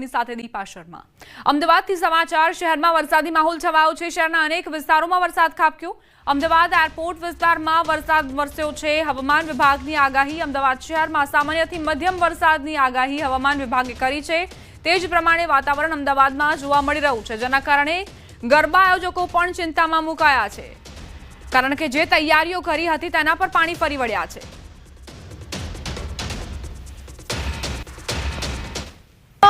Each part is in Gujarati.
આપની સાથે દીપા શર્મા. અમદાવાદથી સમાચાર, શહેરમાં વરસાદી માહોલ છવાયો છે. શહેરના અનેક વિસ્તારોમાં વરસાદ ખાબક્યો. અમદાવાદ એરપોર્ટ વિસ્તારમાં વરસાદ વરસ્યો છે. હવામાન વિભાગની આગાહી અમદાવાદ શહેરમાં સામાન્યથી મધ્યમ વરસાદની આગાહી હવામાન વિભાગે કરી છે. તે જ પ્રમાણે વાતાવરણ અમદાવાદમાં જોવા મળી રહ્યું છે. જેના કારણે ગરબા આયોજકો પણ ચિંતામાં મુકાયા છે. કારણ કે જે તૈયારીઓ કરી હતી તેના પર પાણી ફરી વળ્યા છે.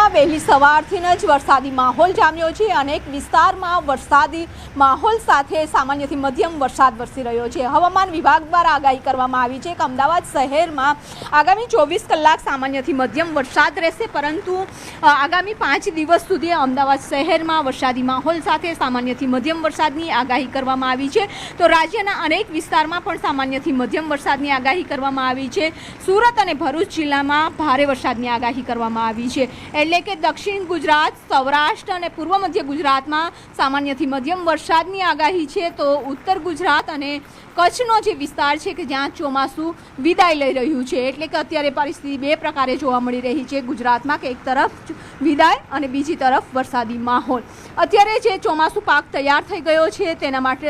વહેલી સવારથી જ વરસાદી માહોલ જામ્યો છે. અનેક વિસ્તારમાં વરસાદી માહોલ સાથે સામાન્યથી મધ્યમ વરસાદ વરસી રહ્યો છે. હવામાન વિભાગ દ્વારા આગાહી કરવામાં આવી છે કે અમદાવાદ શહેરમાં આગામી ચોવીસ કલાક સામાન્યથી મધ્યમ વરસાદ રહેશે, પરંતુ આગામી પાંચ દિવસ સુધી અમદાવાદ શહેરમાં વરસાદી માહોલ સાથે સામાન્યથી મધ્યમ વરસાદની આગાહી કરવામાં આવી છે. તો રાજ્યના અનેક વિસ્તારમાં પણ સામાન્યથી મધ્યમ વરસાદની આગાહી કરવામાં આવી છે. સુરત અને ભરૂચ જિલ્લામાં ભારે વરસાદની આગાહી કરવામાં આવી છે. એટલે કે દક્ષિણ ગુજરાત, સૌરાષ્ટ્ર અને પૂર્વ મધ્ય ગુજરાતમાં સામાન્યથી મધ્યમ વરસાદની આગાહી છે. તો ઉત્તર ગુજરાત અને કચ્છનો જે વિસ્તાર છે કે જ્યાં ચોમાસું વિદાય લઈ રહ્યું છે, એટલે કે અત્યારે પરિસ્થિતિ બે પ્રકારે જોવા મળી રહી છે. ગુજરાતમાં કે એક તરફ વિદાય અને બીજી તરફ વરસાદી માહોલ. અત્યારે જે ચોમાસું પાક તૈયાર થઈ ગયો છે, તેના માટે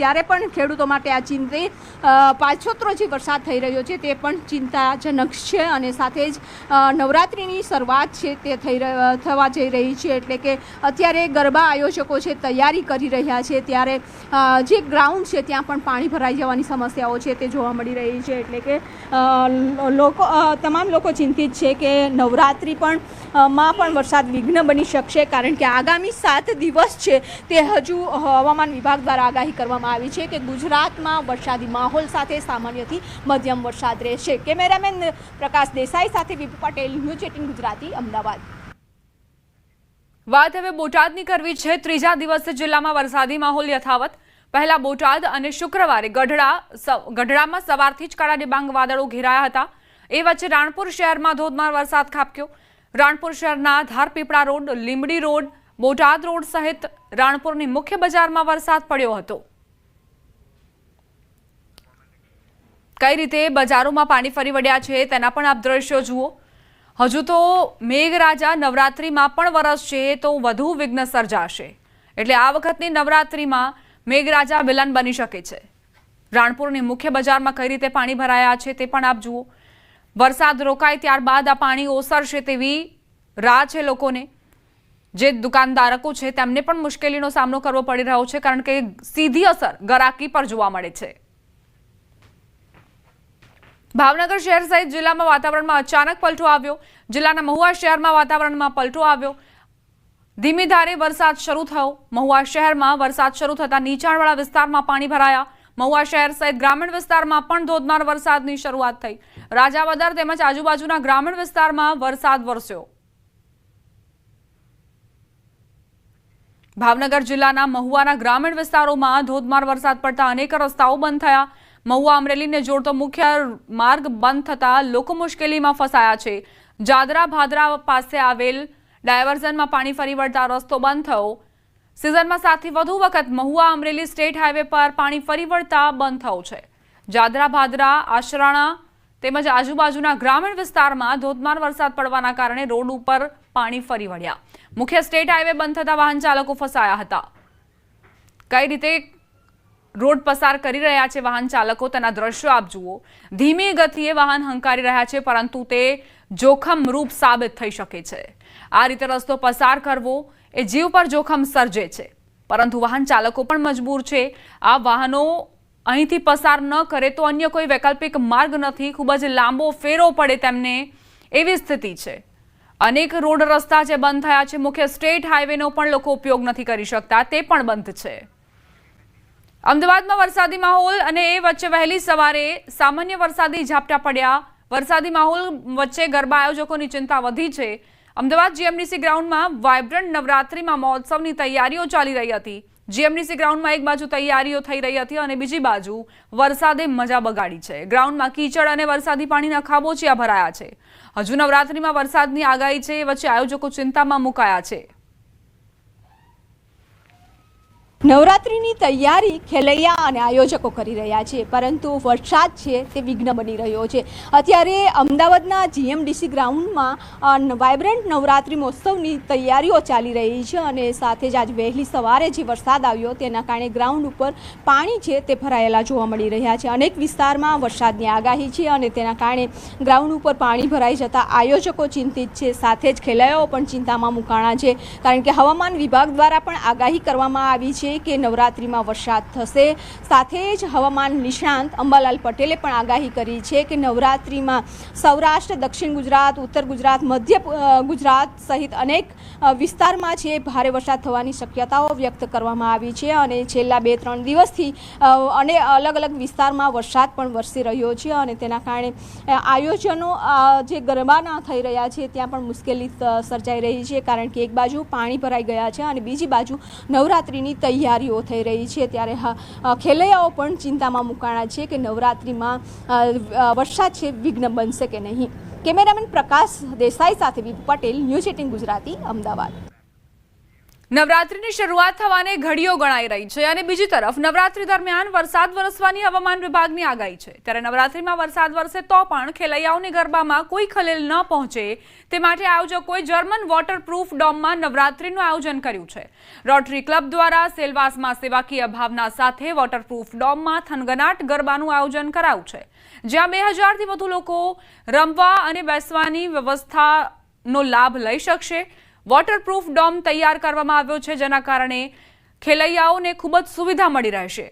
ત્યારે પણ ખેડૂતો માટે આ ચિંતિત પાછોતરો જે વરસાદ થઈ રહ્યો છે, તે પણ ચિંતાજનક છે અને સાથે જ નવરાત્રિની શરૂઆત છે તે થઈ થવા જઈ રહી છે, એટલે કે અત્યારે ગરબા આયોજકો છે તૈયારી કરી રહ્યા છે. ત્યારે જે ગ્રાઉન્ડ છે, ત્યાં પણ પાણી ભરાઈ જવાની સમસ્યાઓ છે તે જોવા મળી રહી છે. એટલે કે લોકો તમામ લોકો ચિંતિત છે કે નવરાત્રિ પણ માં પણ વરસાદ વિઘ્ન બની શકશે કારણ કે આગામી સાત દિવસ છે તે હજુ હવામાન વિભાગ દ્વારા આગાહી કરવામાં આવી છે કે ગુજરાતમાં વરસાદી માહોલ સાથે સામાન્યથી મધ્યમ વરસાદ રહેશે. કેમેરામેન પ્રકાશ દેસાઈ સાથે વિપુ પટેલ, ન્યૂઝ એટીન ગુજરાતી, અમદાવાદ. વાત હવે બોટાદની કરવી છે. ત્રીજા દિવસે જિલ્લામાં વરસાદી માહોલ યથાવત પહેલા બોટાદ અને શુક્રવારે ગઢડા ગઢડામાં સવારથી જ કાળા ડિબાંગ વાદળો ઘેરાયા હતા. એ વચ્ચે રાણપુર શહેરમાં ધોધમાર વરસાદ ખાબક્યો. રાણપુર શહેરના Dharpipla road, Limbdi road, Botad road સહિત રાણપુરની મુખ્ય બજારમાં વરસાદ પડ્યો હતો. કઈ રીતે બજારોમાં પાણી ફરી વળ્યા છે તેના પણ આપ દ્રશ્યો જુઓ. હજુ તો મેઘરાજા નવરાત્રિમાં પણ વરસશે તો વધુ વિઘ્ન સર્જાશે એટલે આ વખતની નવરાત્રિમાં મેઘરાજા વિલન બની શકે છે. રાણપુરની મુખ્ય બજારમાં કઈ રીતે પાણી ભરાયા છે તે પણ આપ જુઓ. વરસાદ રોકાય ત્યારબાદ આ પાણી ઓસરશે તેવી રાહ છે લોકોને. જે દુકાનદારકો છે તેમને પણ મુશ્કેલીનો સામનો કરવો પડી રહ્યો છે કારણ કે સીધી અસર ગરાકી પર જોવા મળે છે. ભાવનગર શહેર સહિત જિલ્લામાં વાતાવરણમાં અચાનક પલટો આવ્યો. જિલ્લાના મહુવા શહેરમાં વાતાવરણમાં પલટો આવ્યો. ધીમી ધારે વરસાદ શરૂ થયો. મહુવા શહેરમાં વરસાદ શરૂ થતા નીચાણવાળા વિસ્તારમાં પાણી ભરાયા. મહુવા શહેર સહિત ગ્રામીણ વિસ્તારમાં પણ ધોધમાર વરસાદની શરૂઆત થઈ. રાજાવદર તેમજ આજુબાજુના ગ્રામીણ વિસ્તારમાં વરસાદ વરસ્યો. ભાવનગર જિલ્લાના મહુવાના ગ્રામીણ વિસ્તારોમાં ધોધમાર વરસાદ પડતા અનેક રસ્તાઓ બંધ થયા. મહુવા અમરેલીને જોડતો મુખ્ય માર્ગ બંધ થતા લોકો મુશ્કેલીમાં ફસાયા છે. જાદરા ભાદરા પાસે આવેલ ડાયવર્ઝનમાં પાણી ફરી વળતા રસ્તો બંધ થયો. સિઝનમાં સાતથી વધુ વખત મહુવા અમરેલી સ્ટેટ હાઈવે પર પાણી ફરી વળતા બંધ થયો છે. જાદરા, ભાદરા, આશરાણા તેમજ આજુબાજુના ગ્રામીણ વિસ્તારમાં ધોધમાર વરસાદ પડવાના કારણે રોડ ઉપર પાણી ફરી વળ્યા. મુખ્ય સ્ટેટ હાઈવે બંધ થતા વાહન ચાલકો ફસાયા હતા. કઈ રીતે રોડ પસાર કરી રહ્યા છે વાહન ચાલકો. તેના દ્રશ્યો આપ જુઓ. ધીમી ગતિએ વાહન હંકારી રહ્યા છે, પરંતુ તે જોખમરૂપ સાબિત થઈ શકે છે. આ રીતે રસ્તો પસાર કરવો એ જીવ પર જોખમ સર્જે છે. પરંતુ વાહન ચાલકો પણ મજબૂર છે. આ વાહનો અહીંથી પસાર ન કરે તો અન્ય કોઈ વૈકલ્પિક માર્ગ નથી. ખૂબ જ લાંબો ફેરો પડે તેમને એવી સ્થિતિ છે. અનેક રોડ રસ્તા જે બંધ થયા છે. મુખ્ય સ્ટેટ હાઈવેનો પણ લોકો ઉપયોગ નથી કરી શકતા. તે પણ બંધ છે. અમદાવાદમાં વરસાદી માહોલ અને એ વચ્ચે વહેલી સવારે સામાન્ય વરસાદી ઝાપટા પડ્યા. વરસાદી માહોલ વચ્ચે ગરબા આયોજકોની ચિંતા વધી છે. અમદાવાદ જીએમડીસી ગ્રાઉન્ડમાં વાયબ્રન્ટ નવરાત્રિમાં મહોત્સવની તૈયારીઓ ચાલી રહી હતી. જીએમડીસી ગ્રાઉન્ડમાં એક બાજુ તૈયારીઓ થઈ રહી હતી અને બીજી બાજુ વરસાદે મજા બગાડી છે. ગ્રાઉન્ડમાં કીચડ અને વરસાદી પાણીના ખાબોચિયા ભરાયા છે. હજુ નવરાત્રિમાં વરસાદની આગાહી છે વચ્ચે આયોજકો ચિંતામાં મુકાયા છે. નવરાત્રિની તૈયારી ખેલૈયા અને આયોજકો કરી રહ્યા છે, પરંતુ વરસાદ છે તે વિઘ્ન બની રહ્યો છે. અત્યારે અમદાવાદના જીએમડીસી ગ્રાઉન્ડમાં વાઇબ્રન્ટ નવરાત્રિ મહોત્સવની તૈયારીઓ ચાલી રહી છે અને સાથે જ આજ વહેલી સવારે જે વરસાદ આવ્યો તેના કારણે ગ્રાઉન્ડ ઉપર પાણી છે તે ભરાયેલા જોવા મળી રહ્યા છે. અનેક વિસ્તારમાં વરસાદની આગાહી છે અને તેના કારણે ગ્રાઉન્ડ ઉપર પાણી ભરાઈ જતા આયોજકો ચિંતિત છે. સાથે જ ખેલૈયાઓ પણ ચિંતામાં મુકાણા છે. કારણ કે હવામાન વિભાગ દ્વારા પણ આગાહી કરવામાં આવી છે કે નવરાત્રિમાં વરસાદ થશે. સાથે જ હવામાન નિષ્ણાંત અંબાલાલ પટેલે પણ આગાહી કરી છે કે નવરાત્રિમાં સૌરાષ્ટ્ર, દક્ષિણ ગુજરાત, ઉત્તર ગુજરાત, મધ્ય ગુજરાત સહિત અનેક વિસ્તારમાં છે ભારે વરસાદ થવાની શક્યતાઓ વ્યક્ત કરવામાં આવી છે અને છેલ્લા બે ત્રણ દિવસથી અને અલગ અલગ વિસ્તારમાં વરસાદ પણ વરસી રહ્યો છે અને તેના કારણે આયોજનો જે ગરબાના થઈ રહ્યા છે ત્યાં પણ મુશ્કેલી સર્જાઈ રહી છે કારણ કે એક બાજુ પાણી ભરાઈ ગયા છે અને બીજી બાજુ નવરાત્રિની તૈયારીઓ થઈ રહી છે ત્યારે ખેલૈયાઓ પણ ચિંતામાં મુકાણા છે કે નવરાત્રિમાં વરસાદ છે, વિઘ્ન બનશે કે નહીં? કેમેરામેન પ્રકાશ દેસાઈ સાથે વિપુ પટેલ, ન્યૂઝ એટીન ગુજરાતી, અમદાવાદ. નવરાત્રીની શરૂઆત થવાને ઘડીઓ ગણાઈ રહી છે અને બીજી તરફ નવરાત્રી દરમિયાન વરસાદ વરસવાની હવામાન વિભાગની આગાહી છે. ત્યારે નવરાત્રીમાં વરસાદ વરસે તો પણ ખેલૈયાઓની ગરબામાં કોઈ ખલેલ ન પહોંચે. તે માટે આયોજકોએ જર્મન વોટરપ્રૂફ ડોમમાં નવરાત્રીનું આયોજન કર્યું છે. રોટરી ક્લબ દ્વારા સેલવાસમાં સેવાકીય ભાવના સાથે વોટરપ્રૂફ ડોમમાં થનગનાટ ગરબાનું આયોજન કરાયું છે. જ્યાં બે હજારથી વધુ લોકો રમવા અને બેસવાની વ્યવસ્થાનો લાભ લઈ શકશે. વોટરપ્રૂફ ડોમ તૈયાર કરવામાં આવ્યો છે, જેના કારણે ખેલૈયાઓને ખૂબ જ સુવિધા મળી રહેશે.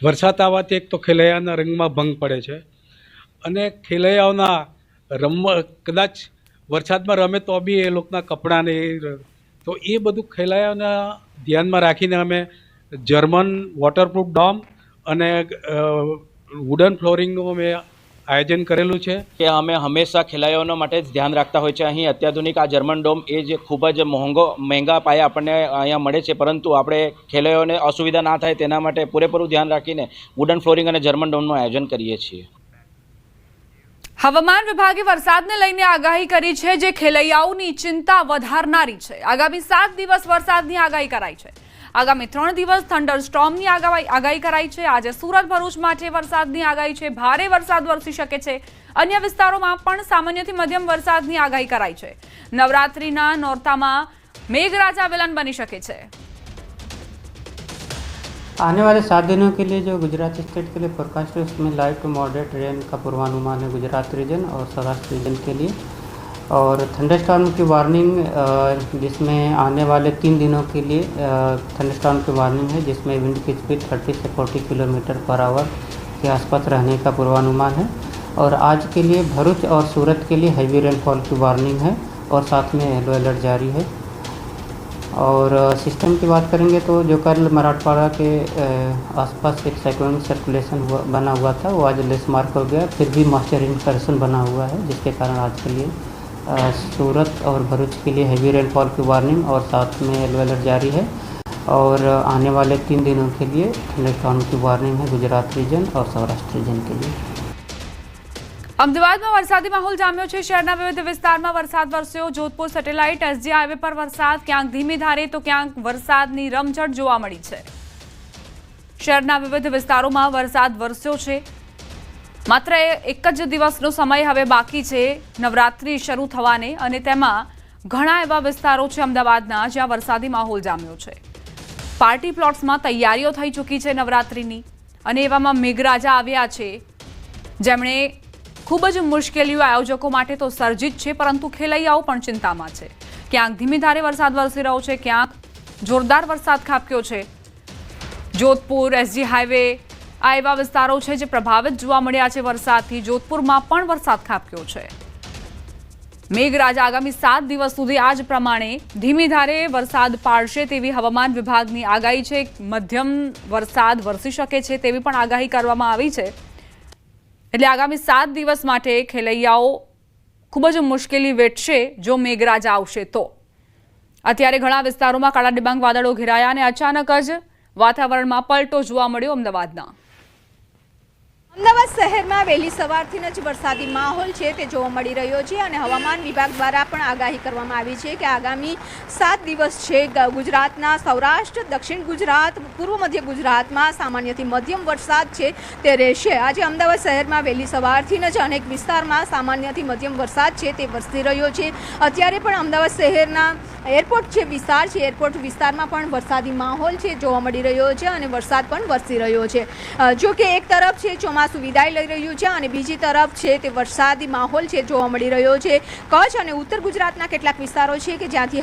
વરસાદ આવવાથી એક તો ખેલૈયાના રંગમાં ભંગ પડે છે અને ખેલૈયાઓના રમવા કદાચ વરસાદમાં રમે તો બી એ લોકોના કપડાં ને તો એ બધું ખેલૈયાઓના ધ્યાનમાં રાખીને અમે જર્મન વોટરપ્રૂફ ડોમ અને વુડન ફ્લોરિંગનું અમે આયોજન કરેલું છે? કે અમે હંમેશા ખેલાડીઓનો માટે જ ધ્યાન રાખતા હોય છે. અહીં અત્યાધુનિક આ જર્મન ડોમ એ જે ખૂબ જ મોંઘો મહેંગા પાયે આપણને અહીંયા મળે છે. પરંતુ આપણે ખેલાડીઓને અસુવિધા ના થાય તેના માટે પૂરેપૂરું ધ્યાન રાખીને વુડન ફ્લોરિંગ અને જર્મન ડોમનું આયોજન કરીએ છીએ. હવામાન વિભાગે વરસાદને લઈને આગાહી કરી છે જે ખેલૈયાઓની ચિંતા વધારનારી છે. આગામી સાત દિવસ વરસાદની આગાહી કરાઈ છે. આગામી ત્રણ દિવસ થંડર સ્ટોર્મની આગાહી આગાહી કરાઈ છે આજે સુરત ભરૂચ માટે વરસાદની આગાહી છે ભારે વરસાદ વરસી શકે છે અન્ય વિસ્તારોમાં પણ સામાન્યથી મધ્યમ વરસાદની આગાહી કરાઈ છે નવરાત્રીના નોરતામાં મેઘરાજા વિલન બની શકે છે आने वाले सात दिनों के लिए जो गुजरात स्टेट के लिए फोरकास्ट है उसमें लाइट टू मॉडरेट रेन का पूर्वानुमान है गुजरात रीजन और सौराष्ट्र रीजन के लिए और थंडरस्टॉर्म की वार्निंग जिसमें आने वाले तीन दिनों के लिए थंडरस्टॉर्म की वार्निंग है, जिसमें विंड की स्पीड 30 से 40 किलोमीटर पर आवर के आसपास रहने का पूर्वानुमान है। और आज के लिए भरूच और सूरत के लिए हैवी रेनफॉल की वार्निंग है और साथ में येलो अलर्ट जारी है। और सिस्टम की बात करेंगे तो जो कल मराठवाड़ा के आसपास एक साइक्लोनिक सर्कुलेशन हुआ, बना हुआ था, वो आज लेस मार्क हो गया, फिर भी मॉइस्चर इंटरसन बना हुआ है, जिसके कारण आज के लिए सूरत और भरूच के लिए हैवी रेनफॉल की वार्निंग और साथ में येलो अलर्ट जारी है और अ, आने वाले तीन दिनों के लिए थंडरस्टॉर्म की वार्निंग है गुजरात रीजन और सौराष्ट्र रीजन के लिए અમદાવાદમાં વરસાદી માહોલ જામ્યો છે શહેરના વિવિધ વિસ્તારમાં વરસાદ વરસ્યો જોધપુર સેટેલાઇટ એસજી હાઈવે પર વરસાદ ક્યાંક ધીમી ધારે તો ક્યાંક વરસાદની રમઝટ જોવા મળી છે શહેરના વિવિધ વિસ્તારોમાં વરસાદ વરસ્યો છે માત્ર એક જ દિવસનો સમય હવે બાકી છે નવરાત્રિ શરૂ થવાને અને તેમાં ઘણા એવા વિસ્તારો છે અમદાવાદના જ્યાં વરસાદી માહોલ જામ્યો છે. પાર્ટી પ્લોટ્સમાં તૈયારીઓ થઈ ચૂકી છે નવરાત્રિની અને એવામાં મેઘરાજા આવ્યા છે. જેમણે ખૂબ જ મુશ્કેલીઓ આયોજકો માટે તો સર્જિત છે, પરંતુ ખેલૈયાઓ પણ ચિંતામાં છે. ક્યાંક ધીમી ધારે વરસાદ વરસી રહ્યો છે, ક્યાંક જોરદાર વરસાદ ખાબક્યો છે. જોધપુર, એસજી હાઈવે આ એવા વિસ્તારો છે જે પ્રભાવિત જોવા મળ્યા છે. વરસાદથી જોધપુરમાં પણ વરસાદ ખાબક્યો છે. મેઘરાજા આગામી સાત દિવસ સુધી આ જ પ્રમાણે ધીમી ધારે વરસાદ પાડશે તેવી હવામાન વિભાગની આગાહી છે. મધ્યમ વરસાદ વરસી શકે છે તેવી પણ આગાહી કરવામાં આવી છે. એટલે આગામી સાત દિવસ માટે ખેલૈયાઓ ખૂબ જ મુશ્કેલી વેઠશે જો મેઘરાજા આવશે તો. અત્યારે ઘણા વિસ્તારોમાં કાળા ડિબાંગ વાદળો ઘેરાયા અને અચાનક જ વાતાવરણમાં પલટો જોવા મળ્યો અમદાવાદના. અમદાવાદ શહેરમાં વહેલી સવારથી જ વરસાદી માહોલ છે તે જોવા મળી રહ્યો છે અને હવામાન વિભાગ દ્વારા પણ આગાહી કરવામાં આવી છે કે આગામી સાત દિવસ છે ગુજરાતના સૌરાષ્ટ્ર, દક્ષિણ ગુજરાત, પૂર્વ મધ્ય ગુજરાતમાં સામાન્યથી મધ્યમ વરસાદ છે તે રહેશે. આજે અમદાવાદ શહેરમાં વહેલી સવારથી જ અનેક વિસ્તારમાં સામાન્યથી મધ્યમ વરસાદ છે તે વરસી રહ્યો છે. અત્યારે પણ અમદાવાદ શહેરના એરપોર્ટ છે વિસ્તાર છે, એરપોર્ટ વિસ્તારમાં પણ વરસાદી માહોલ છે, જોવા મળી રહ્યો છે અને વરસાદ પણ વરસી રહ્યો છે. જો કે એક તરફ છે ચોમાસું વિદાય લઈ રહ્યું છે અને બીજી તરફ છે તે વરસાદી માહોલ છે જોવા મળી રહ્યો છે. કચ્છ અને ઉત્તર ગુજરાતના કેટલાક વિસ્તારો છે કે જ્યાંથી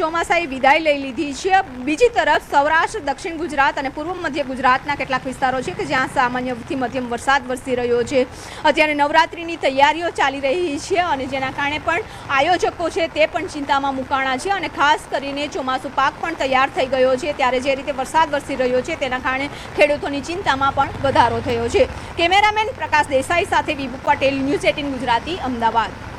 ચોમાસાએ વિદાય લઈ લીધી છે. બીજી તરફ સૌરાષ્ટ્ર, દક્ષિણ ગુજરાત અને પૂર્વ મધ્ય ગુજરાતના કેટલાક વિસ્તારો છે કે જ્યાં સામાન્યથી મધ્યમ વરસાદ વરસી રહ્યો છે. અત્યારે નવરાત્રિની તૈયારીઓ ચાલી રહી છે અને જેના કારણે પણ આયોજકો છે તે પણ ચિંતામાં મુકાણા છે અને ખાસ કરીને ચોમાસું પાક પણ તૈયાર થઈ ગયો છે. ત્યારે જે રીતે વરસાદ વરસી રહ્યો છે તેના કારણે ખેડૂતોની ચિંતામાં પણ વધારો થયો છે. કેમેરામેન પ્રકાશ દેસાઈ સાથે વિભુ પટેલ ન્યૂઝ એટીન ગુજરાતી અમદાવાદ.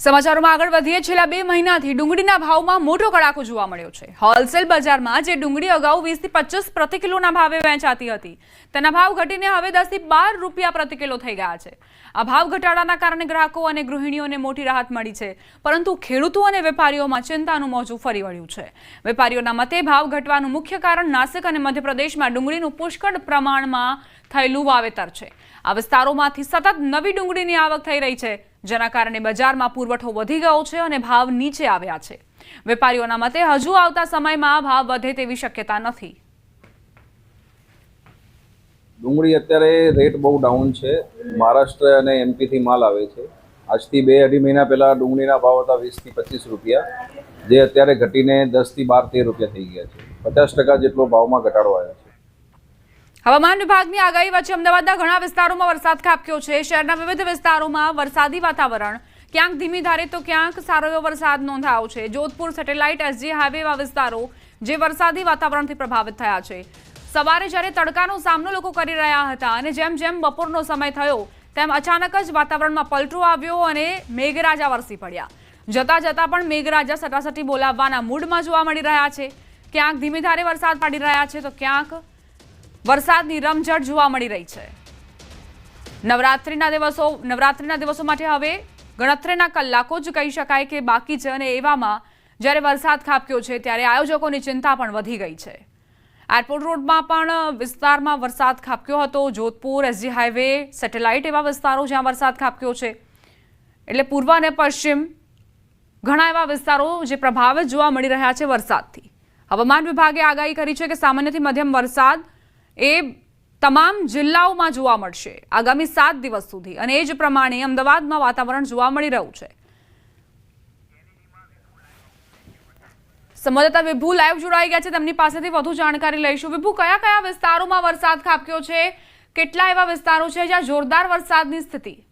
સમાચારોમાં આગળ વધીએ. છેલ્લા બે મહિનાથી ડુંગળીના ભાવમાં મોટો કડાકો જોવા મળ્યો છે. હોલસેલ બજારમાં જે ડુંગળી અગાઉ વીસથી પચીસ પ્રતિ કિલોના ભાવે વેચાતી હતી, તેના ભાવ ઘટીને હવે દસથી બાર રૂપિયા પ્રતિ કિલો થઈ ગયા છે. આ ભાવ ઘટાડાના કારણે ગ્રાહકો અને ગૃહિણીઓને મોટી રાહત મળી છે, પરંતુ ખેડૂતો અને વેપારીઓમાં ચિંતાનું મોજું ફરી વળ્યું છે. વેપારીઓના મતે ભાવ ઘટવાનું મુખ્ય કારણ નાસિક અને મધ્યપ્રદેશમાં ડુંગળીનું પુષ્કળ પ્રમાણમાં થયેલું વાવેતર છે. આ વિસ્તારોમાંથી સતત નવી ડુંગળીની આવક થઈ રહી છે, જેના કારણે બજારમાં પુરવઠો વધી ગયો છે અને ભાવ નીચે આવ્યા છે. વેપારીઓના મતે હજુ આવતા સમયમાં ભાવ વધે તેવી શક્યતા નથી. ડુંગળી અત્યારે રેટ બહુ ડાઉન છે. મહારાષ્ટ્ર અને એમપીથી માલ આવે છે. આજથી બે અઢી મહિના પહેલાં ડુંગળીના ભાવ હતા વીસથી પચીસ રૂપિયા. જે અત્યારે ઘટીને દસથી બાર તેર રૂપિયા થઈ ગયા છે. પચાસ ટકા જેટલો ભાવમાં ઘટાડો આવ્યો છે. હવામાન વિભાગની આગાહી વચ્ચે અમદાવાદના ઘણા વિસ્તારોમાં વરસાદ ખાબક્યો છે. શહેરના વિવિધ વિસ્તારોમાં વરસાદી વાતાવરણ. ક્યાંક ધીમી ધારે તો ક્યાંક સારો એવો વરસાદ નોંધાયો છે. જોધપુર સેટેલાઇટ એસજી હાઈવે એવા વિસ્તારો જે વરસાદી વાતાવરણથી પ્રભાવિત થયા છે. સવારે જ્યારે તડકાનો સામનો લોકો કરી રહ્યા હતા અને જેમ જેમ બપોરનો સમય થયો, તેમ અચાનક જ વાતાવરણમાં પલટો આવ્યો અને મેઘરાજા વરસી પડ્યા. જતા જતા પણ મેઘરાજા સટાસટી બોલાવવાના મૂડમાં જોવા મળી રહ્યા છે. ક્યાંક ધીમી ધારે વરસાદ પાડી રહ્યા છે તો ક્યાંક વરસાદની રમઝટ જોવા મળી રહી છે. નવરાત્રિના દિવસો નવરાત્રિના દિવસો માટે હવે ગણતરીના કલાકો જ કહી શકાય કે બાકી છે અને એવામાં જ્યારે વરસાદ ખાબક્યો છે ત્યારે આયોજકોની ચિંતા પણ વધી ગઈ છે. એરપોર્ટ રોડમાં પણ વિસ્તારમાં વરસાદ ખાબક્યો હતો. જોધપુર, એસજી હાઈવે સેટેલાઇટ એવા વિસ્તારો જ્યાં વરસાદ ખાબક્યો છે. એટલે પૂર્વ અને પશ્ચિમ ઘણા એવા વિસ્તારો જે પ્રભાવિત જોવા મળી રહ્યા છે વરસાદથી. હવામાન વિભાગે આગાહી કરી છે કે સામાન્યથી મધ્યમ વરસાદ એ તમામ જિલ્લાઓમાં જોવા મળશે આગામી સાત દિવસ સુધી. અને એ જ પ્રમાણે અમદાવાદમાં વાતાવરણ જોવા મળી રહ્યું છે. સંવાદદાતા વિભુ લાઈવ જોડાઈ ગયા છે. તેમની પાસેથી વધુ જાણકારી લઈશું. વિભુ, કયા કયા વિસ્તારોમાં વરસાદ ખાબક્યો છે? કેટલા એવા વિસ્તારો છે જ્યાં જોરદાર વરસાદની સ્થિતિ?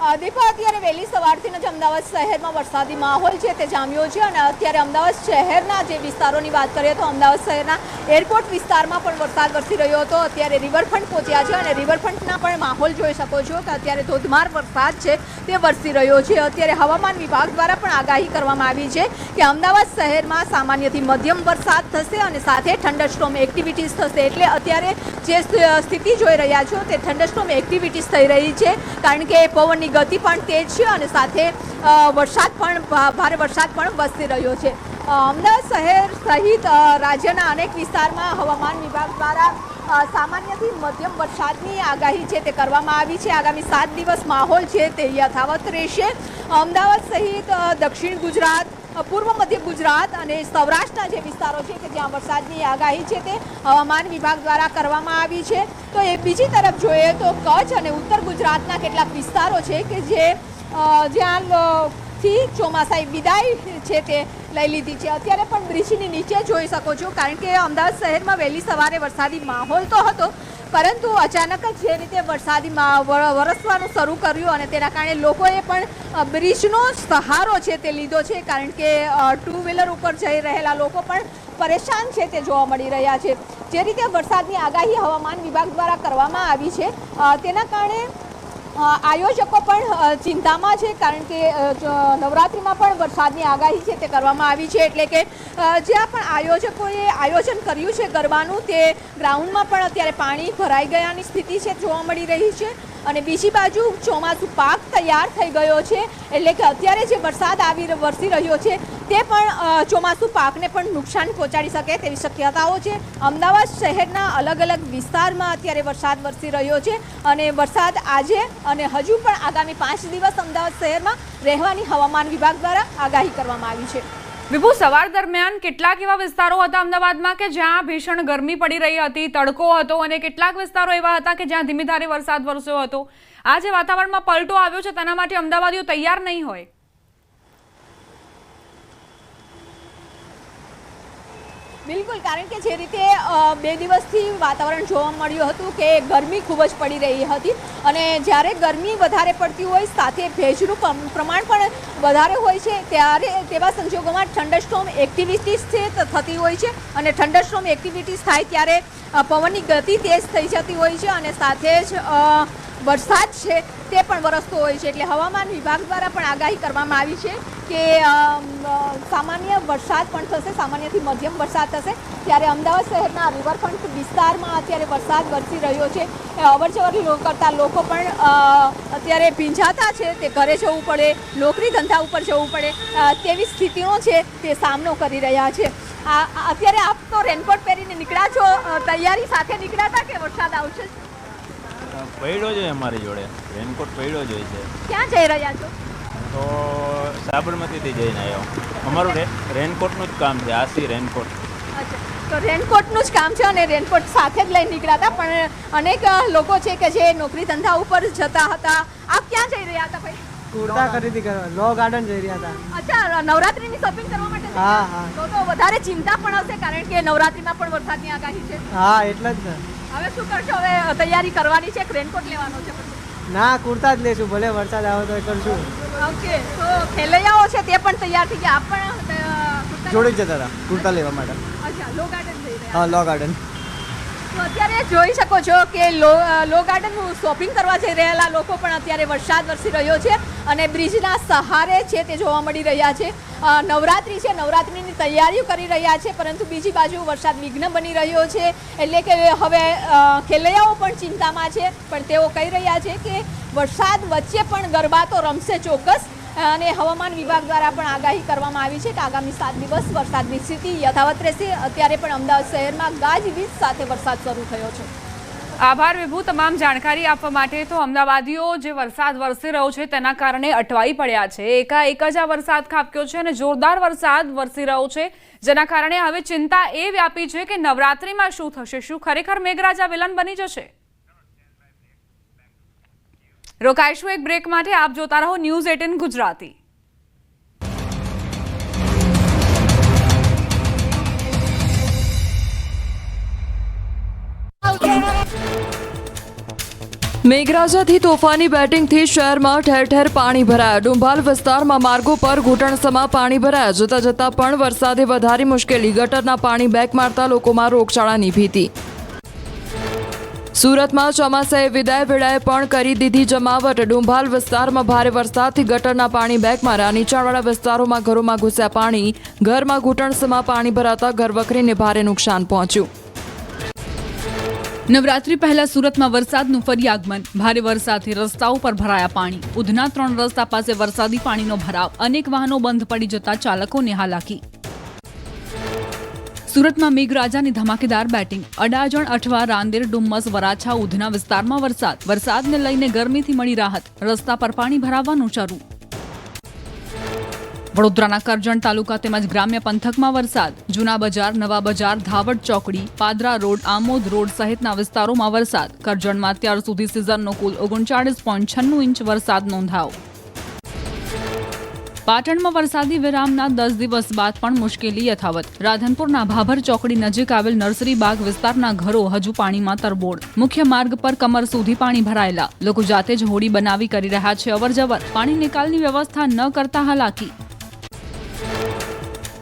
દીપા અત્યારે વહેલી સવારથી જ અમદાવાદ શહેરમાં વરસાદી માહોલ છે, તે જામ્યો છે અને અત્યારે અમદાવાદ શહેરના જે વિસ્તારોની વાત કરીએ તો અમદાવાદ શહેરના એરપોર્ટ વિસ્તારમાં પણ વરસાદ વરસી રહ્યો હતો. અત્યારે રિવરફ્રન્ટ પહોંચ્યા છે અને રિવરફ્રન્ટના પણ માહોલ જોઈ શકો છો કે અત્યારે ધોધમાર વરસાદ છે, તે વરસી રહ્યો છે. અત્યારે હવામાન વિભાગ દ્વારા પણ આગાહી કરવામાં આવી છે કે અમદાવાદ શહેરમાં સામાન્યથી મધ્યમ વરસાદ થશે અને સાથે થંડરસ્ટોમ એક્ટિવિટીઝ થશે. એટલે અત્યારે જે સ્થિતિ જોઈ રહ્યા છો, તે થંડરસ્ટોમ એક્ટિવિટીઝ થઈ રહી છે. કારણ કે પવનની ગતિ પણ તેજ છે અને સાથે વરસાદ પણ ભારે વરસાદ પણ વરસી રહ્યો છે. અમદાવાદ શહેર સહિત રાજ્યના અનેક વિસ્તારમાં હવામાન વિભાગ દ્વારા સામાન્યથી મધ્યમ વરસાદની આગાહી છે તે કરવામાં આવી છે. આગામી સાત દિવસ માહોલ છે તે યથાવત રહેશે. અમદાવાદ સહિત દક્ષિણ ગુજરાત પૂર્વ મધ્ય ગુજરાત અને સૌરાષ્ટ્રના જે વિસ્તારો છે કે જ્યાં વરસાદની આગાહી છે તે હવામાન વિભાગ દ્વારા કરવામાં આવી છે. તો એ બીજી તરફ જોઈએ તો કચ્છ અને ઉત્તર ગુજરાતના કેટલાક વિસ્તારો છે કે જે જ્યાં થી ચોમાસાએ વિદાય છે તે લઈ લીધી છે. અત્યારે પણ બ્રિજની નીચે જોઈ શકો છો કારણ કે અમદાવાદ શહેરમાં વહેલી સવારે વરસાદી માહોલ તો હતો પરંતુ અચાનક જ જે રીતે વરસાદી વરસવાનું શરૂ કર્યું અને તેના કારણે લોકોએ પણ બ્રિજનો સહારો છે તે લીધો છે, કારણ કે ટુ વ્હીલર ઉપર જઈ રહેલા લોકો પણ પરેશાન છે તે જોવા મળી રહ્યા છે. જે રીતે વરસાદની આગાહી હવામાન વિભાગ દ્વારા કરવામાં આવી છે તેના કારણે આયોજકો પણ ચિંતામાં છે કારણ કે નવરાત્રિમાં પણ વરસાદની આગાહી છે તે કરવામાં આવી છે. એટલે કે જ્યાં પણ આયોજકોએ આયોજન કર્યું છે ગરબાનું, તે ગ્રાઉન્ડમાં પણ અત્યારે પાણી ભરાઈ ગયાની સ્થિતિ છે, જોવા મળી રહી છે. અને બીજી બાજુ ચોમાસું પાક તૈયાર થઈ ગયો છે. એટલે કે અત્યારે જે વરસાદ આવી વરસી રહ્યો છે, તે પણ ચોમાસું પાકને પણ નુકસાન પહોંચાડી શકે તેવી શક્યતાઓ છે. અમદાવાદ શહેરના અલગ અલગ વિસ્તારમાં અત્યારે વરસાદ વરસી રહ્યો છે અને વરસાદ આજે અને હજુ પણ આગામી પાંચ દિવસ અમદાવાદ શહેરમાં રહેવાની હવામાન વિભાગ દ્વારા આગાહી કરવામાં આવી છે. વિભુ, સવાર દરમિયાન કેટલાક એવા વિસ્તારો હતા અમદાવાદમાં કે જ્યાં ભીષણ ગરમી પડી રહી હતી, તડકો હતો અને કેટલાક વિસ્તારો એવા હતા કે જ્યાં ધીમી ધારે વરસાદ વરસ્યો હતો. આ જે વાતાવરણમાં પલટો આવ્યો છે, તેના માટે અમદાવાદીઓ તૈયાર નહીં હોય. બિલકુલ, કારણ કે જે રીતે બે દિવસથી વાતાવરણ જોવા મળ્યું હતું કે ગરમી ખૂબ જ પડી રહી હતી અને જ્યારે ગરમી વધારે પડતી હોય, સાથે ભેજનું પ્રમાણ પણ વધારે હોય છે, ત્યારે તેવા સંજોગોમાં ઠંડરસ્ટોમ એક્ટિવિટીઝ થતી હોય છે અને ઠંડરસ્ટોમ એક્ટિવિટીઝ થાય ત્યારે પવનની ગતિ તેજ થઈ જતી હોય છે અને સાથે જ વરસાદ છે તે પણ વરસતો હોય છે. એટલે હવામાન વિભાગ દ્વારા પણ આગાહી કરવામાં આવી છે કે સામાન્ય વરસાદ પણ થશે, સામાન્યથી મધ્યમ વરસાદ થશે. ત્યારે અમદાવાદ શહેરના રિવરફ્રન્ટ વિસ્તારમાં અત્યારે વરસાદ વરસી રહ્યો છે. અવરજવર અવર જવર કરતા લોકો પણ અત્યારે ભીંજાતા છે. તે ઘરે જવું પડે, નોકરી ધંધા ઉપર જવું પડે તેવી સ્થિતિનો છે તે સામનો કરી રહ્યા છે. અત્યારે આપ તો રેનકોટ પહેરીને નીકળ્યા છો? તૈયારી સાથે નીકળ્યા હતા કે વરસાદ આવશે? પડ્યો જ હોય અમારી જોડે. રેનકોટ પડ્યો જ હોય છે. ક્યાં જઈ રહ્યા છો? તો સાબરમતીથી જઈને આવ્યો. અમારું રેનકોટનું જ કામ છે આસી રેનકોટ. તો રેનકોટનું જ કામ છે અને રેનકોટ સાથે જ લઈને નીકળ્યા હતા પણ અનેક લોકો છે કે જે નોકરી ધંધા ઉપર જતા હતા. આપ ક્યાં જઈ રહ્યા હતા ભાઈ? કુર્તા ખરીદી કરવા લો ગાર્ડન જઈ રહ્યા હતા. અચ્છા નવરાત્રીની શોપિંગ કરવા માટે હા, હા. તો તો વધારે ચિંતા પણ હશે કારણ કે નવરાત્રીમાં પણ વરસાદની આગાહી છે. હા એટલે જ ને. હવે શું કરશો? હવે તૈયારી કરવાની છે રેનકોટ લેવાનો છે ના કુર્તા જ લેશું. ભલે વરસાદ આવે તો કરશું. ઓકે તો ખેલૈયાઓ છે તે પણ તૈયાર થઈ ગયા. આપ પણ જોડે જતા હતા કુર્તા લેવા માટે. અચ્છા લો ગાર્ડન હા લો ગાર્ડન તો અત્યારે જોઈ શકો છો કે લો લો ગાર્ડનનું શોપિંગ કરવા જઈ રહેલા લોકો પણ અત્યારે વરસાદ વરસી રહ્યો છે અને બ્રિજના સહારે છે તે જોવા મળી રહ્યા છે. નવરાત્રિ છે, નવરાત્રિની તૈયારીઓ કરી રહ્યા છે, પરંતુ બીજી બાજુ વરસાદ વિઘ્ન બની રહ્યો છે. એટલે કે હવે ખેલૈયાઓ પણ ચિંતામાં છે, પણ તેઓ કહી રહ્યા છે કે વરસાદ વચ્ચે પણ ગરબા તો રમશે ચોક્કસ. અને હવામાન વિભાગ દ્વારા પણ આગાહી કરવામાં આવી છે કે આગામી સાત દિવસ વરસાદની સ્થિતિ યથાવત રહેશે. અત્યારે પણ અમદાવાદ શહેરમાં ગાજવીજ સાથે વરસાદ શરૂ થયો છે. આભાર વિભુ, તમામ જાણકારી આપવા માટે તો અમદાવાદીઓ જે વરસાદ વરસી રહ્યો છે તેના કારણે અટવાઈ પડ્યા છે. એકાએક જ આ વરસાદ ખાબક્યો છે અને જોરદાર વરસાદ વરસી રહ્યો છે. જેના કારણે હવે ચિંતા એ વ્યાપી છે કે નવરાત્રિમાં શું થશે? શું ખરેખર મેઘરાજા વિલન બની જશે? રોકાઈશું એક બ્રેક માટે. આપ જોતા રહો ન્યૂઝ એટીન ગુજરાતી. મેઘરાજાથી તોફાની બેટિંગથી શહેરમાં ઠેર ઠેર પાણી ભરાયા. ડુંભાલ વિસ્તારમાં માર્ગો પર ઘૂંટણસમાં પાણી ભરાયા. જતા જતા પણ વરસાદે વધારી મુશ્કેલી. ગટરના પાણી બેક મારતા લોકોમાં રોગચાળાની ભીતિ. સુરતમાં ચોમાસાએ વિદાય વેળાએ પણ કરી દીધી જમાવટ. ડુંભાલ વિસ્તારમાં ભારે વરસાદથી ગટરના પાણી બેક માર્યા નીચાણવાળા વિસ્તારોમાં ઘરોમાં ઘૂસ્યા પાણી, ઘરમાં ઘૂંટણસમાં પાણી ભરાતા ઘરવખરીને ભારે નુકસાન પહોંચ્યું. નવરાત્રી પહેલા સુરતમાં વરસાદનું ફરી આગમન ભારે વરસાદથી રસ્તાઓ પર ભરાયા પાણી. ઉધના ત્રણ રસ્તા પાસે વરસાદી પાણીનો ભરાવ. અનેક વાહનો બંધ પડી જતા ચાલકોને હાલાકી. સુરતમાં મેઘરાજાની ધમાકેદાર બેટિંગ. અડાજણ અઠવા રાંદેર ડુમ્મસ વરાછા ઉધના વિસ્તારમાં વરસાદ. વરસાદને લઈને ગરમીથી મળી રાહત. રસ્તા પર પાણી ભરાવાનું શરૂ. વડોદરાના કરજણ તાલુકા તેમજ ગ્રામ્ય પંથકમાં વરસાદ. જૂના બજાર, નવા બજાર, ધાવડ ચોકડી, પાદરા રોડ, આમોદ રોડ સહિતના વિસ્તારોમાં વરસાદ. કરજણમાં અત્યાર સુધી સિઝનનો કુલ ઓગણચાળીસ પોઈન્ટ છન્નું ઇંચ વરસાદ નોંધાયો. પાટણમાં વરસાદી વિરામના દસ દિવસ બાદ પણ મુશ્કેલી યથાવત. રાધનપુરના ભાભર ચોકડી નજીક આવેલ નર્સરી બાગ વિસ્તારના ઘરો હજુ પાણીમાં તરબોળ. મુખ્ય માર્ગ પર કમર સુધી પાણી ભરાયેલા. લોકો જાતે જ હોડી બનાવી કરી રહ્યા છે અવરજવર. પાણી નિકાલની વ્યવસ્થા ન કરતા હાલાકી.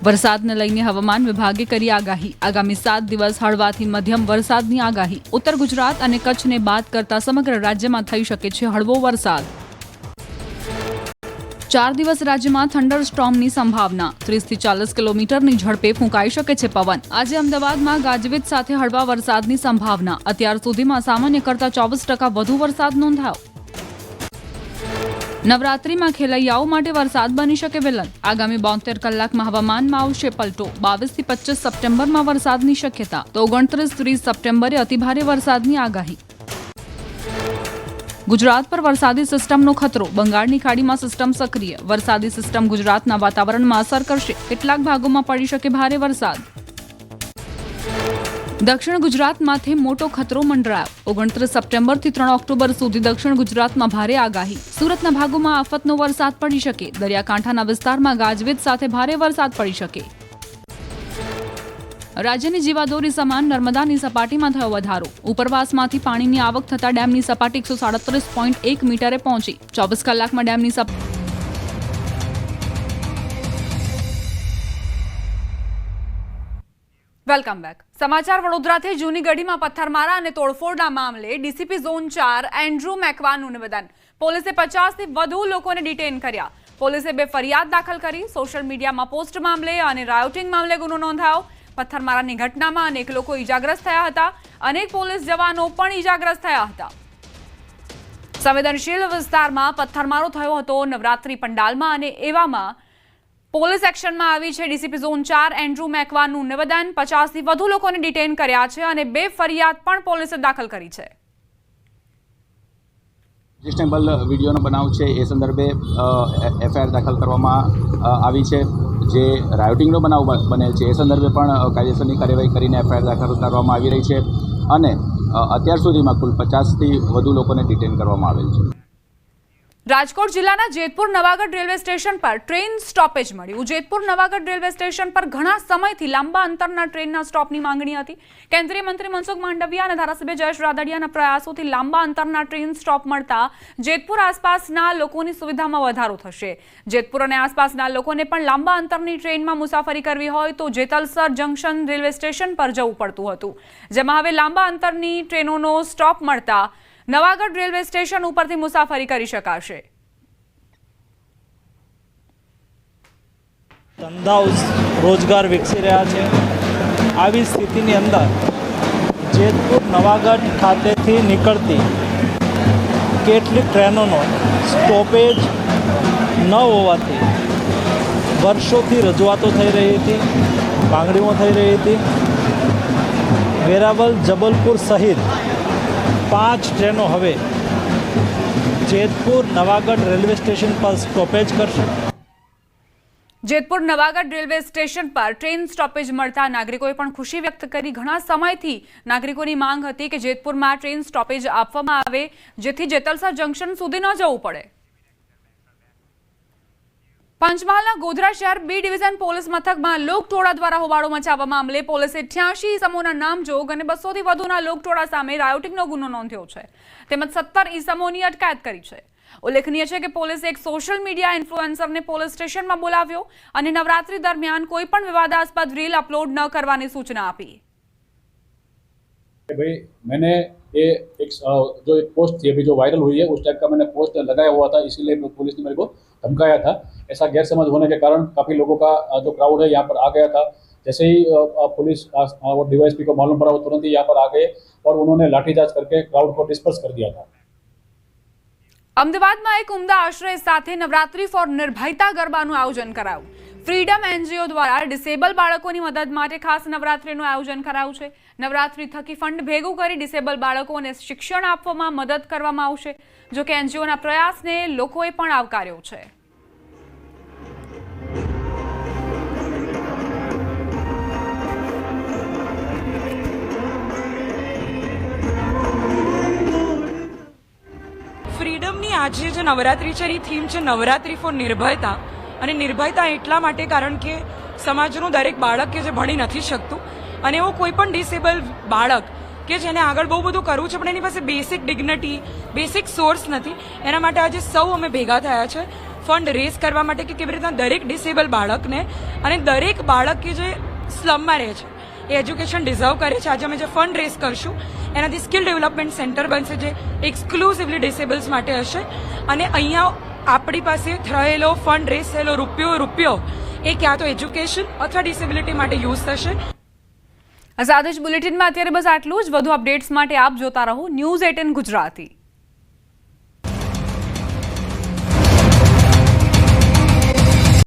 વરસાદને લઈને હવામાન વિભાગે કરી આગાહી. આગામી સાત દિવસ હળવાથી મધ્યમ વરસાદની આગાહી. ઉત્તર ગુજરાત અને કચ્છને બાદ કરતા સમગ્ર રાજ્યમાં થઈ શકે છે હળવો વરસાદ. ચાર દિવસ રાજ્યમાં થંડર સ્ટોર્મની સંભાવના. ત્રીસથી ચાલીસ કિલોમીટરની ઝડપે ફૂંકાઈ શકે છે પવન. આજે અમદાવાદમાં ગાજવીજ સાથે હળવા વરસાદની સંભાવના. અત્યાર સુધીમાં સામાન્ય કરતાં ચોવીસ ટકા વધુ વરસાદ નોંધાયો. નવરાત્રીમાં ખેલૈયાઓ માટે વરસાદ બની શકે વિલન. આગામી બોતેર કલાકમાં હવામાનમાં આવશે પલટો. બાવીસથી પચીસ સપ્ટેમ્બરમાં વરસાદની શક્યતા. તો ઓગણત્રીસ ત્રીસ સપ્ટેમ્બરે અતિભારે વરસાદની આગાહી. ગુજરાત પર વરસાદી સિસ્ટમનો ખતરો. બંગાળની ખાડીમાં સિસ્ટમ સક્રિય. વરસાદી સિસ્ટમ ગુજરાતના વાતાવરણમાં અસર કરશે. કેટલાક ભાગોમાં પડી શકે ભારે વરસાદ. દક્ષિણ ગુજરાતમાંથી મોટો ખતરો મંડરાયો. ઓગણત્રીસ સપ્ટેમ્બરથી ત્રણ ઓક્ટોબર સુધી દક્ષિણ ગુજરાતમાં ભારે આગાહી. સુરતના ભાગોમાં આફતનો વરસાદ પડી શકે. દરિયાકાંઠાના વિસ્તારમાં ગાજવીજ સાથે ભારે વરસાદ પડી શકે. રાજ્યની જીવાદોરી સમાન નર્મદાની સપાટીમાં થયો વધારો. ઉપરવાસમાંથી પાણીની આવક થતાં ડેમની સપાટી એકસો સાડત્રીસ પોઈન્ટ એક મીટરે પહોંચી. ચોવીસ કલાકમાં ડેમની સપ વેલકમ બેક. સમાચાર વડોદરાથી જૂની ગઢીમાં પથ્થરમારા અને તોડફોડના મામલે ડીસીપી ઝોન ચાર એન્ડ્રુ મેકવાનનું નિવેદન. પોલીસે પચાસથી વધુ લોકોને ડિટેન કર્યા. પોલીસે બે ફરિયાદ દાખલ કરી, સોશિયલ મીડિયામાં પોસ્ટ મામલે અને રાયોટિંગ મામલે ગુનો નોંધાયો. પથ્થરમારાની ઘટનામાં અનેક લોકો ઈજાગ્રસ્ત થયા હતા. અનેક પોલીસ જવાનો પણ ઈજાગ્રસ્ત થયા હતા. સંવેદનશીલ વિસ્તારમાં પથ્થરમારો થયો હતો નવરાત્રી પંડાલમાં અને એવામાં પોલીસ એક્શનમાં આવી છે ડીસીપી ઝોન ચાર એન્ડ્રુ મેકવાનું નિવેદન. પચાસથી વધુ લોકોને ડિટેન કર્યા છે અને બે ફરિયાદ પણ પોલીસે દાખલ કરી છે. રિઝનેબલ વિડીયોનો બનાવ છે, એ સંદર્ભે એફઆઈઆર દાખલ કરવામાં આવી છે. જે રાયોટિંગનો બનાવ બને છે, એ સંદર્ભે પણ કાયદેસરની કાર્યવાહી કરીને એફઆઈઆર દાખલ કરવામાં આવી રહી છે અને અત્યાર સુધીમાં કુલ પચાસથી વધુ લોકોને ડિટેન કરવામાં આવેલ છે. રાજકોટ જિલ્લાના જેતપુર નવાગઢ રેલવે સ્ટેશન પર ટ્રેન સ્ટોપેજ મળ્યું જેતપુર નવાગઢ રેલવે સ્ટેશન પર ઘણા સમયથી લાંબા અંતરના ટ્રેનના સ્ટોપની માંગણી હતી. કેન્દ્રીય મંત્રી મનસુખ માંડવિયા અને ધારાસભ્ય જયેશ રાદડિયાના પ્રયાસોથી લાંબા અંતરના ટ્રેન સ્ટોપ મળતા જેતપુર આસપાસના લોકોની સુવિધામાં વધારો થશે. જેતપુર અને આસપાસના લોકોને પણ લાંબા અંતરની ટ્રેનમાં મુસાફરી કરવી હોય તો જેતલસર જંકશન રેલવે સ્ટેશન પર જવું પડતું હતું. જેમાં હવે લાંબા અંતરની ટ્રેનોનો સ્ટોપ મળતા નવાગઢ રેલવે સ્ટેશન ઉપરથી મુસાફરી કરી શકાશે. ધંધા રોજગાર વિકસી રહ્યા છે. આવી સ્થિતિની અંદર જેતપુર નવાગઢ ખાતેથી નીકળતી કેટલીક ટ્રેનોનો સ્ટોપેજ ન હોવાથી વર્ષોથી રજૂઆતો થઈ રહી હતી, માંગણીઓ થઈ રહી હતી. વેરાવલ જબલપુર સહિત પાંચ ટ્રેનો હવે જેતપુર નવાગઢ રેલવે સ્ટેશન પર સ્ટોપેજ કરશે. જેતપુર નવાગઢ રેલવે સ્ટેશન પર ટ્રેન સ્ટોપેજ મળતા નાગરિકોએ પણ ખુશી વ્યક્ત કરી. ઘણા સમયથી નાગરિકોની માંગ હતી કે જેતપુરમાં ટ્રેન સ્ટોપેજ આપવામાં આવે, જેથી જેતલસર જંકશન સુધી ન જવું પડે. પંચમહાલના ગોધરા શહેર બી ડિવિઝન પોલીસ મથકમાં લોકટોળા દ્વારા હોબાળો મચાવવા મામલે પોલીસે 88 ઇસમોના નામજોગ અને બસોથી વધુના લોકટોળા સામે રાયોટિંગનો ગુનો નોંધ્યો છે તેમજ સત્તર ઇસમોની અટકાયત કરી છે ઉલ્લેખનીય છે કે પોલીસે એક સોશિયલ મીડિયા ઇન્ફ્લુએન્સરને પોલીસ સ્ટેશનમાં બોલાવ્યો અને નવરાત્રી દરમિયાન કોઈ પણ વિવાદાસ્પદ રીલ અપલોડ ન કરવાની સૂચના આપી कि भाई मैंने ये एक अ, जो एक पोस्ट थी अभी जो वायरल हुई है उस टाइप का मैंने पोस्ट लगाया हुआ था इसीलिए पुलिस ने मेरे को धमकाया था ऐसा गैरसमझ होने के कारण काफ़ी लोगों का अ, जो क्राउड है यहाँ पर आ गया था जैसे ही अ, अ, पुलिस अ, अ, वो डीवाईएसपी को मालूम पड़ा वो तुरंत ही यहाँ पर आ गए और उन्होंने लाठीचार्ज करके क्राउड को डिस्पर्स कर दिया था અમદાવાદમાં એક ઉમદા આશ્રય સાથે નવરાત્રી ફોર નિર્ભયતા ગરબાનું આયોજન કરાયું ફ્રીડમ એનજીઓ દ્વારા ડિસેબલ બાળકોની મદદ માટે ખાસ નવરાત્રીનું આયોજન કરાયું છે નવરાત્રી થકી ફંડ ભેગું કરી ડિસેબલ બાળકોને શિક્ષણ આપવામાં મદદ કરવામાં આવશે, જો કે એનજીઓના પ્રયાસને લોકોએ પણ આવકાર્યો છે. ફ્રીડમની આજે જે નવરાત્રી છે, એની થીમ છે નવરાત્રી ફોર નિર્ભયતા. અને નિર્ભયતા એટલા માટે કારણ કે સમાજનું દરેક બાળક કે જે ભણી નથી શકતું અને એવો કોઈ પણ ડિસેબલ બાળક કે જેને આગળ બહુ બધું કરવું છે, પણ એની પાસે બેસિક ડિગ્નિટી બેસિક સોર્સ નથી. એના માટે આજે સૌ અમે ભેગા થયા છે ફંડ રેઝ કરવા માટે કે કેવી રીતના દરેક ડિસેબલ બાળકને અને દરેક બાળક કે જે સ્લમમાં રહે છે, એ એજ્યુકેશન ડિઝર્વ કરે છે. આજે અમે જે ફંડ રેઝ કરશું, એનાથી સ્કિલ ડેવલપમેન્ટ સેન્ટર બનશે જે એક્સક્લુઝિવલી ડિસેબલ્સ માટે હશે. અને અહીંયા આપણી પાસે થયેલો ફંડ રેઝ થયેલો રૂપિયો રૂપિયો એ ક્યાં તો એજ્યુકેશન અથવા ડિસેબિલિટી માટે યુઝ થશે. આ જ બુલેટિનમાં અત્યારે બસ આટલું જ. વધુ અપડેટ્સ માટે આપ જોતા રહો ન્યૂઝ એટીન ગુજરાતી.